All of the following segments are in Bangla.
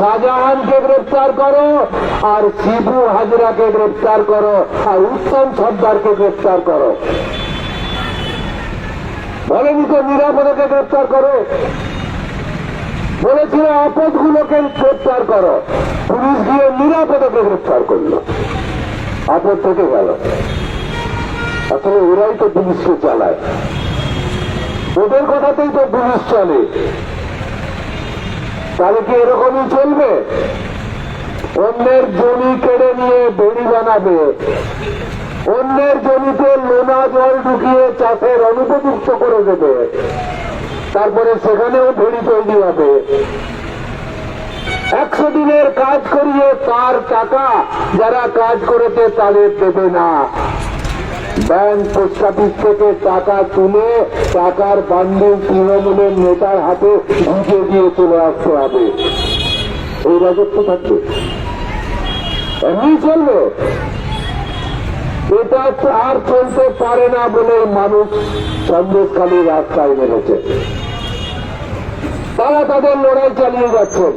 শাহজাহানকে গ্রেফতার করো, আর শিবু হাজরাকে গ্রেফতার করো, আর উত্তম সর্দারকে গ্রেফতার করো। বলেনি তো নিরাপদকে গ্রেফতার করো। বলেছিল, আপদগুলোকে গ্রেফতার করো। পুলিশ গিয়ে নিরাপদকে গ্রেফতার করল। আপদ থেকে গেল। আসলে ওরাই তো পুলিশকে চালায়। ওদের কথাতেই তো পুলিশ চলে। তাহলে কি এরকমই চলবে? অন্যের জমি কেড়ে নিয়ে বেড়ি বানাবে। অন্যের জমিতে লোনা জল ঢুকিয়ে চাষের অনুপযুক্ত করে দেবে। তারপরে সেখানেও ভেড়ি তৈরি হবে। একশো দিনের কাজ করিয়ে তার টাকা যারা কাজ করেছে তাদের দেবে না। ব্যাংক পোস্ট অফিস থেকে টাকা তুলে টাকার বান্ডিল তৃণমূলের নেতার হাতে ঢুকে দিয়ে চলে আসতে হবে। এই রাজত্ব থাকবে। এমনি চলবে। এটা আর চলতে পারে না বলে মানুষ সন্দেশখালী রাস্তায় নেমেছে। তারা তাদের লড়াই চালিয়ে যাচ্ছেন।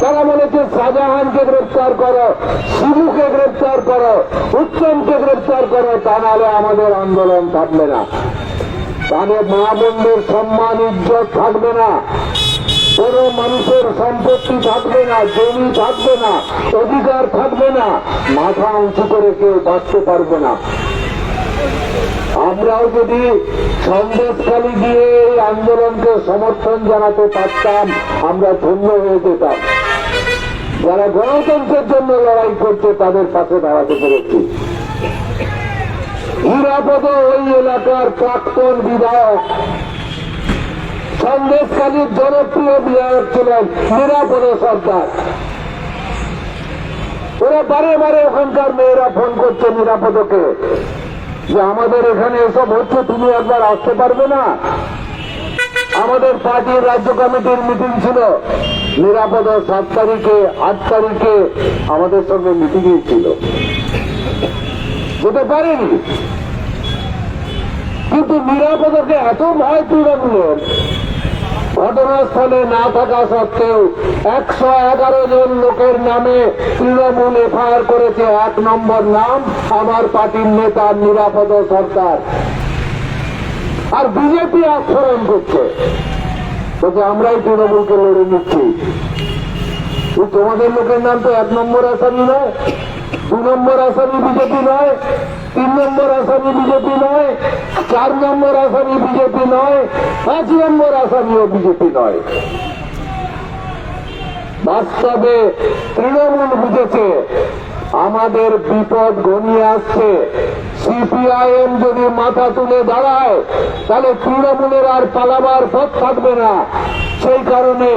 তারা বলেছে শাহজাহানকে গ্রেফতার করো শিবুকে গ্রেফতার করো, উত্তমকে গ্রেফতার করো তা নাহলে আমাদের আন্দোলন থাকবে না। তাহলে মা বোনদের সম্মান, ইজ্জত থাকবে না। কোন মানুষের সম্পত্তি থাকবে না, জমি থাকবে না, অধিকার থাকবে না, মাথা উঁচু করে কেউ বাঁচতে পারবে না। আমরাও যদি সন্দেশখালী গিয়ে এই আন্দোলনকে সমর্থন জানাতে পারতাম, আমরা ধন্য হয়ে যেতাম। যারা গণতন্ত্রের জন্য লড়াই করছে, তাদের পাশে দাঁড়াতে পেরেছি। নিরাপদ ওই এলাকার প্রাক্তন বিধায়ক সন্দেশকালীর জনপ্রিয় বিধায়ক ছিলেন নিরাপদ সর্দার ওরা বারে বারে ওখানকার মেয়েরা ফোন করছে নিরাপদকে, যে আমাদের এখানে এসব হচ্ছে, তুমি একবার আসতে পারবে না? আমাদের পার্টির রাজ্য কমিটির মিটিং ছিল। নিরাপদ সাত তারিখে, আট তারিখে আমাদের সঙ্গে মিটিং ছিল। যেতে পারেনি। কিন্তু নিরাপদকে এত ভয় তৃণমূলের ঘটনাস্থলে না থাকা সত্ত্বেও একশো এগারো জন লোকের নামে তৃণমূল এফআইআর করেছে। এক নম্বর নাম আমার পার্টির নেতা নিরাপদ সরকার। আর বিজেপি আস্ফোরণ করছে। বলছে আমরাই তৃণমূলকে লড়ে নিচ্ছি। তোমাদের লোকের নাম তো এক নম্বর আসামি নয়, দু নম্বর আসামি বিজেপি নয়, তিন নম্বর আসামি বিজেপি নয়, চার নম্বর আসামি বিজেপি নয়, পাঁচ নম্বর আসামিও বিজেপি নয়। বাস্তবে তৃণমূল বুঝেছে, আমাদের বিপদ ঘনিয়ে আসছে। সিপিআইএম যদি মাথা তুলে দাঁড়ায়, তাহলে তৃণমূলের আর পালাবার পথ থাকবে না। সেই কারণে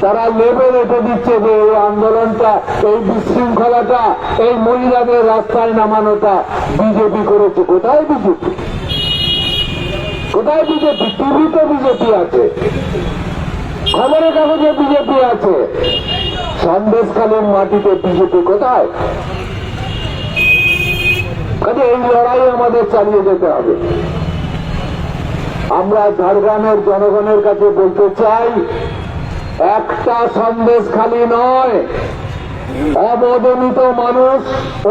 তারা লেবে রেখে দিচ্ছে যে এই আন্দোলনটা, এই বিশৃঙ্খলাটা, এই মহিলাদের রাস্তায় নামানোটা বিজেপি করেছে। কোথায় বিজেপি? কোথায় বিজেপি? টিভিতে বিজেপি আছে। খবরের কাগজে বিজেপি আছে। সন্দেশকালীন মাটিতে বিজেপি কোথায়? কাজে এই লড়াই আমাদের চালিয়ে যেতে হবে। আমরা ঝাড়গ্রামের জনগণের কাছে বলতে চাই, একটা সন্দেশ খালি নয়। অবদমিত মানুষ,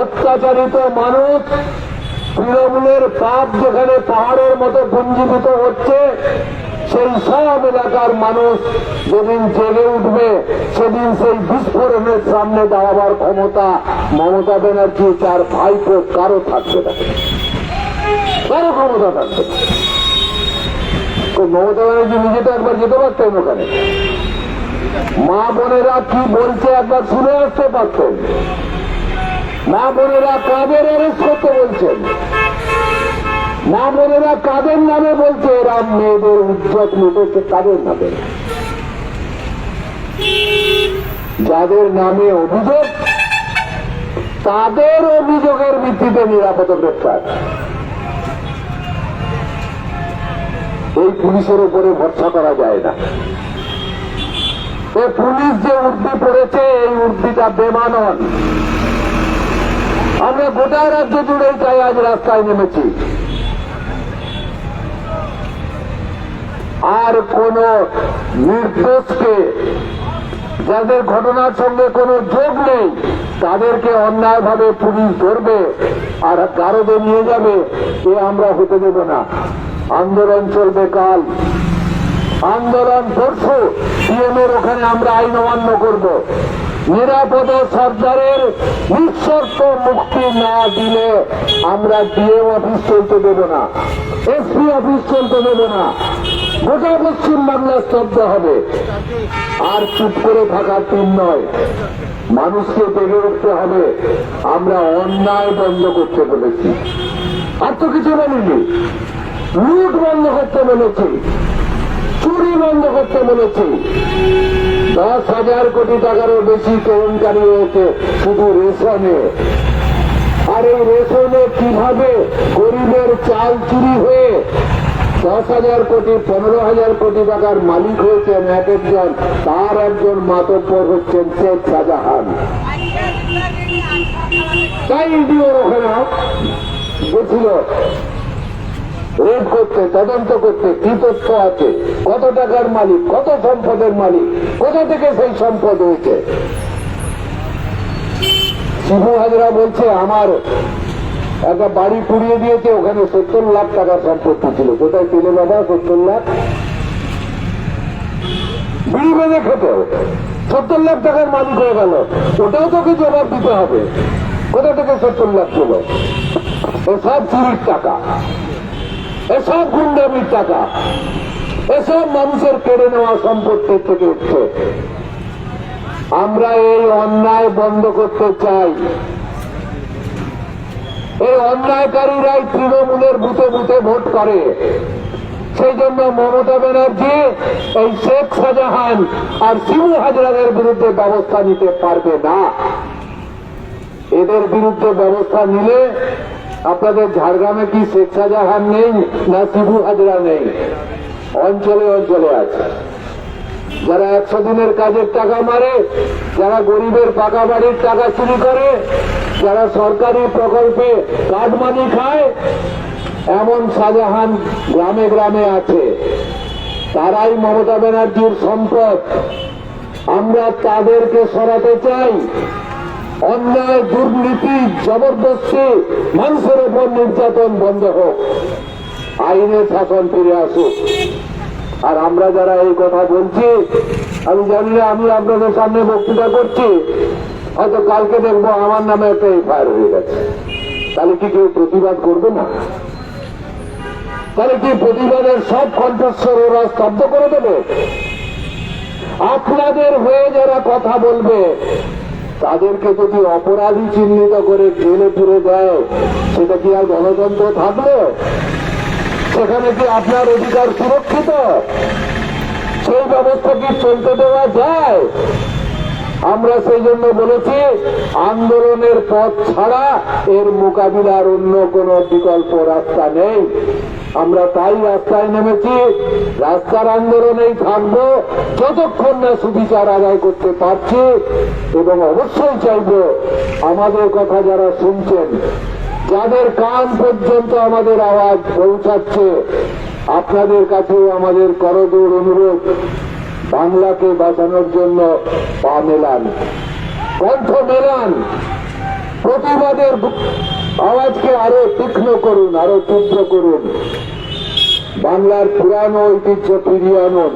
অত্যাচারিত মানুষ, তৃণমূলের পাপ যেখানে পাহাড়ের মতো পুঞ্জীভূত হচ্ছে সেই সব এলাকার মানুষ যেদিন জেগে উঠবে, সেদিন সেই বিস্ফোরণের সামনে দাঁড়াবার ক্ষমতা মমতা ব্যানার্জি তার ভাইপো কারও থাকবে না। কারও ক্ষমতা থাকবে মমতা ব্যানার্জি নিজে তো একবার যেতে পারতেন ওখানে। মা বোনেরা কি বলছে একবার শুনে আসতে পারতেন? মা বোনেরা কাদের অ্যারেস্ট করতে বলছেন? মা বোনেরা কাদের নামে বলছে? এরা মেয়েদের উজ্জ্বল লুটেছে কাদের নামে? যাদের নামে অভিযোগ, তাদের অভিযোগের ভিত্তিতে নিরাপদ গ্রেপ্তার। এই পুলিশের উপরে ভরসা করা যায় না। এই পুলিশ যে উর্দি পড়েছে, এই উর্দিটা বেমানন। আমরা গোটা রাজ্য জুড়ে তাই আজ রাস্তায় নেমেছি। আর কোন নির্দোষকে যাদের ঘটনার সঙ্গে কোনো যোগ নেই, তাদেরকে অন্যায়ভাবে পুলিশ ধরবে আর গারদে নিয়ে যাবে, এ আমরা হতে দেব না। আন্দোলন চলবে কাল। আন্দোলন পরশু সিএম এর ওখানে আমরা আইন অমান্য করব। নিরাপদে সর্দারের নিঃশর্ত মুক্তি না দিলে আমরা ডিএম অফিস চলতে দেব না এসপি অফিস চলতে দেব না। গোটা পশ্চিম বাংলা স্তব্ধ হবে। আর চুপ করে থাকার দিন নয়। মানুষকে জেগে উঠতে হবে। আমরা অন্যায় বন্ধ করতে বলেছি। আর তো কিছু বলিনি। লুট বন্ধ করতে বলেছি। চুরি বন্ধ করতে বলেছি। দশ হাজার কোটি টাকারও বেশি কেলেঙ্কারি হয়েছে শুধু রেশনে? আর এই রেশনে কীভাবে গরিবের চাল চুরি হয়ে দশ হাজার কোটি, পনেরো হাজার কোটি টাকার মালিক হয়েছেন এক একজন। তার একজন মাতব্বর হচ্ছেন শেখ শাহজাহান। তাই ওখানে গেছিল। রেড করতে, তদন্ত করতে, কি তথ্য আছে? কত টাকার মালিক, কত সম্পদের মালিক, কোথা থেকে সেই সম্পদ হয়েছে? শিবু হাজরা বলছে, আমার একটা বাড়ি পুড়িয়ে দিয়েছে, ওখানে সত্তর লাখ টাকার সম্পত্তি ছিল। কোথায় পেলে বাবা? সত্তর লাখ। বিড়ি বেঁধে খেতে সত্তর লাখ টাকার মালিক হয়ে গেল। ওটাও তোকে জবাব দিতে হবে। কোথা থেকে সত্তর লাখ ছিল এসব চুরির টাকা। এসব গুন্ডামির টাকা। এসব মানুষের কেড়ে নেওয়া সম্পত্তির থেকে উঠছে। আমরা এই অন্যায় বন্ধ করতে চাই। এই অন্যায়কারীরাই তৃণমূলের বুথে বুথে ভোট করে। সেই জন্য মমতা ব্যানার্জি, এই শেখ শাহজাহান আর শিবু হাজরাদের বিরুদ্ধে ব্যবস্থা নিতে পারবে না। এদের বিরুদ্ধে ব্যবস্থা নিলে আপনাদের ঝাড়গ্রামে কি শেখ শাহজাহান নেই না শিবু হাজরা নেই? অঞ্চলে অঞ্চলে আছে। যারা একশো দিনের কাজের টাকা মারে, যারা গরিবের পাকা বাড়ির টাকা চুরি করে যারা সরকারি প্রকল্পে কাঠমানি খায়, এমন শাহজাহান গ্রামে গ্রামে আছে। তারাই মমতা ব্যানার্জির সম্পদ। আমরা তাদেরকে সরাতে চাই। অন্যায় দুর্নীতি জবরদস্তি মানুষের উপর নির্যাতন বন্ধ হোক। আইনের শাসন ফিরে আসুক। আর আমরা যারা এই কথা বলছি, আমি জানি না, আমি আপনাদের সামনে বক্তৃতা করছি। হয়তো কালকে দেখব আমার নামে একটা এফআইআর হয়ে গেছে। তাহলে কি কেউ প্রতিবাদ করবে না? তাহলে কি প্রতিবাদের সব কণ্ঠস্বর ওরা স্তব্ধ করে দেবে? আপনাদের হয়ে যারা কথা বলবে, তাদেরকে যদি অপরাধী চিহ্নিত করে জেলে পুরে দেয়, সেটা কি আর গণতন্ত্র থাকবে? সেখানে কি আপনার অধিকার সুরক্ষিত? সেই ব্যবস্থা কি চলতে দেওয়া যায়? আমরা সেই জন্য বলেছি, আন্দোলনের পথ ছাড়া এর মোকাবিলার অন্য কোনো বিকল্প রাস্তা নেই। আমরা তাই রাস্তায় নেমেছি, রাস্তার আন্দোলনেই থাকব, যতক্ষণ না সুবিচার আদায় করতে পারছি, এবং অবশ্যই চাইব আমাদের কথা যারা শুনছেন, যাদের কান পর্যন্ত আমাদের আওয়াজ পৌঁছাচ্ছে, আপনাদের কাছেও আমাদের করজোর অনুরোধ। বাংলাকে বাঁচানোর জন্য পা মেলান। কণ্ঠ মেলান। প্রতিবাদের আওয়াজকে আরও তীক্ষ্ণ করুন, আরও তীব্র করুন। বাংলার পুরানো ঐতিহ্য ফিরিয়ে আনুন।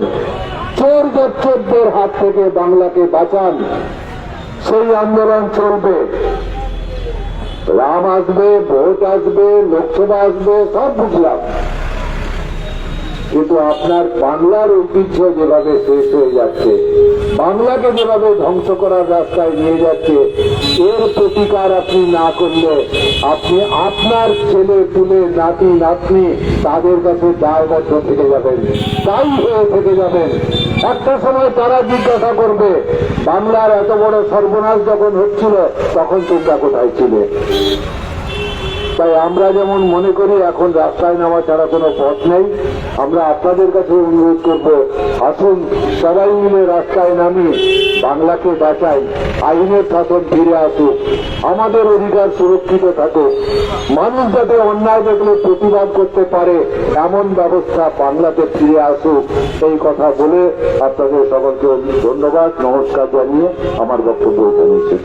চোর জচ্চরদের হাত থেকে বাংলাকে বাঁচান। সেই আন্দোলন চলবে। রাম আসবে, ভোট আসবে, লোকসভা আসবে, সব বুঝলাম। কিন্তু আপনার বাংলার ঐতিহ্য যেভাবে শেষ হয়ে যাচ্ছে, বাংলাকে যেভাবে ধ্বংস করার রাস্তায় নিয়ে যাচ্ছে, এর প্রতিকার আপনি না করলে আপনি আপনার ছেলে, পুলে, নাতি, নাতনি তাদের কাছে দায়বদ্ধ থেকে যাবেন, তাই হয়ে থেকে যাবেন। একটা সময় তারা জিজ্ঞাসা করবে, বাংলার এত বড় সর্বনাশ যখন হচ্ছিল, তখন তোমরা কোথায় ছিলে? তাই আমরা যেমন মনে করি, এখন রাস্তায় নামা ছাড়া কোনো পথ নেই। আমরা আপনাদের কাছে অনুরোধ করব, আসুন সবাই মিলে রাস্তায় নামি, বাংলাকে বাঁচাই, আইনের শাসন ফিরে আসুক, আমাদের অধিকার সুরক্ষিত থাকুক। মানুষ যাতে অন্যায় দেখলে প্রতিবাদ করতে পারে, এমন ব্যবস্থা বাংলাতে ফিরে আসুক। এই কথা বলে আপনাদের সকলকে ধন্যবাদ। নমস্কার জানিয়ে আমার বক্তব্য শেষ